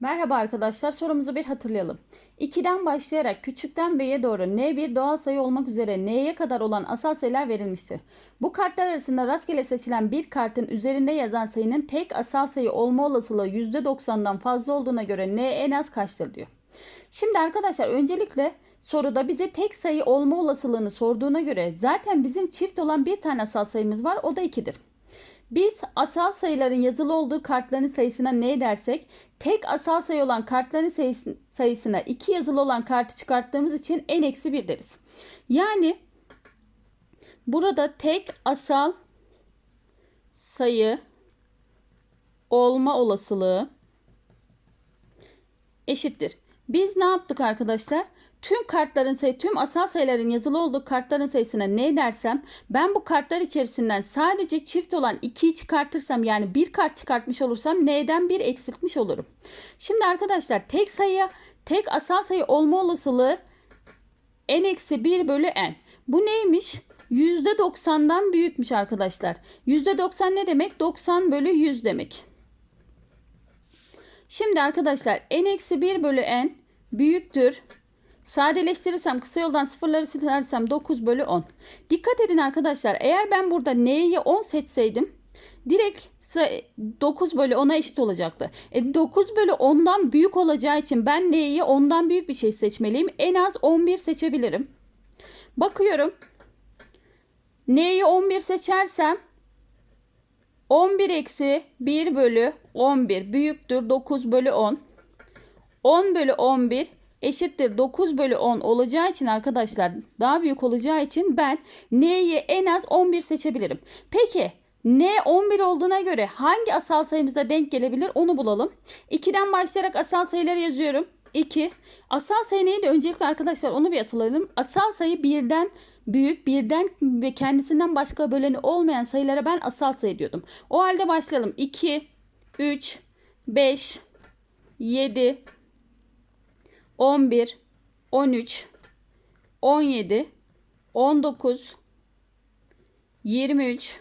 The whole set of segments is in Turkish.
Merhaba arkadaşlar sorumuzu bir hatırlayalım. 2'den başlayarak küçükten B'ye doğru N bir doğal sayı olmak üzere N'ye kadar olan asal sayılar verilmiştir. Bu kartlar arasında rastgele seçilen bir kartın üzerinde yazan sayının tek asal sayı olma olasılığı %90'dan fazla olduğuna göre N en az kaçtır diyor. Şimdi arkadaşlar öncelikle soruda bize tek sayı olma olasılığını sorduğuna göre zaten bizim çift olan bir tane asal sayımız var o da 2'dir. Biz asal sayıların yazılı olduğu kartların sayısına ne dersek tek asal sayı olan kartların sayısı- sayısına 2 yazılı olan kartı çıkarttığımız için n eksi 1 deriz. Yani burada tek asal sayı olma olasılığı eşittir. Biz ne yaptık arkadaşlar? Tüm kartların sayı, tüm asal sayıların yazılı olduğu kartların sayısına ne dersem ben bu kartlar içerisinden sadece çift olan 2'yi çıkartırsam yani bir kart çıkartmış olursam n'den 1 eksiltmiş olurum. Şimdi arkadaşlar tek sayı, tek asal sayı olma olasılığı n eksi 1 bölü n. Bu neymiş? %90'dan büyükmüş arkadaşlar. %90 ne demek? 90 bölü 100 demek. Şimdi arkadaşlar n eksi 1 bölü n büyüktür. Sadeleştirirsem kısa yoldan sıfırları silersem 9 bölü 10. Dikkat edin arkadaşlar eğer ben burada n'yi 10 seçseydim direkt sa- 9 bölü 10'a eşit olacaktı. E, 9 bölü 10'dan büyük olacağı için ben n'yi 10'dan büyük bir şey seçmeliyim. En az 11 seçebilirim. Bakıyorum. N'yi 11 seçersem 11 eksi 1 bölü 11 büyüktür 9 bölü 10. 10 bölü 11 eşittir 9 bölü 10 olacağı için arkadaşlar daha büyük olacağı için ben n'yi en az 11 seçebilirim. Peki n 11 olduğuna göre hangi asal sayımıza denk gelebilir onu bulalım. 2'den başlayarak asal sayıları yazıyorum. 2. Asal sayı neydi? Öncelikle arkadaşlar onu bir hatırlayalım. Asal sayı birden büyük, birden ve kendisinden başka böleni olmayan sayılara ben asal sayı diyordum. O halde başlayalım. 2, 3, 5, 7, 11, 13, 17, 19, 23,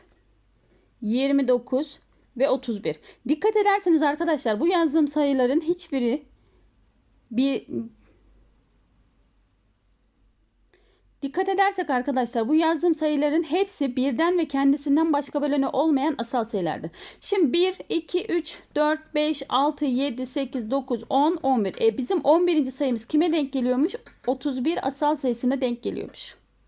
29 ve 31. Dikkat ederseniz arkadaşlar bu yazdığım sayıların hiçbiri bir Dikkat edersek arkadaşlar bu yazdığım sayıların hepsi birden ve kendisinden başka böleni olmayan asal sayılardır. Şimdi 1, 2, 3, 4, 5, 6, 7, 8, 9, 10, 11. E bizim 11. sayımız kime denk geliyormuş? 31 asal sayısına denk geliyormuş.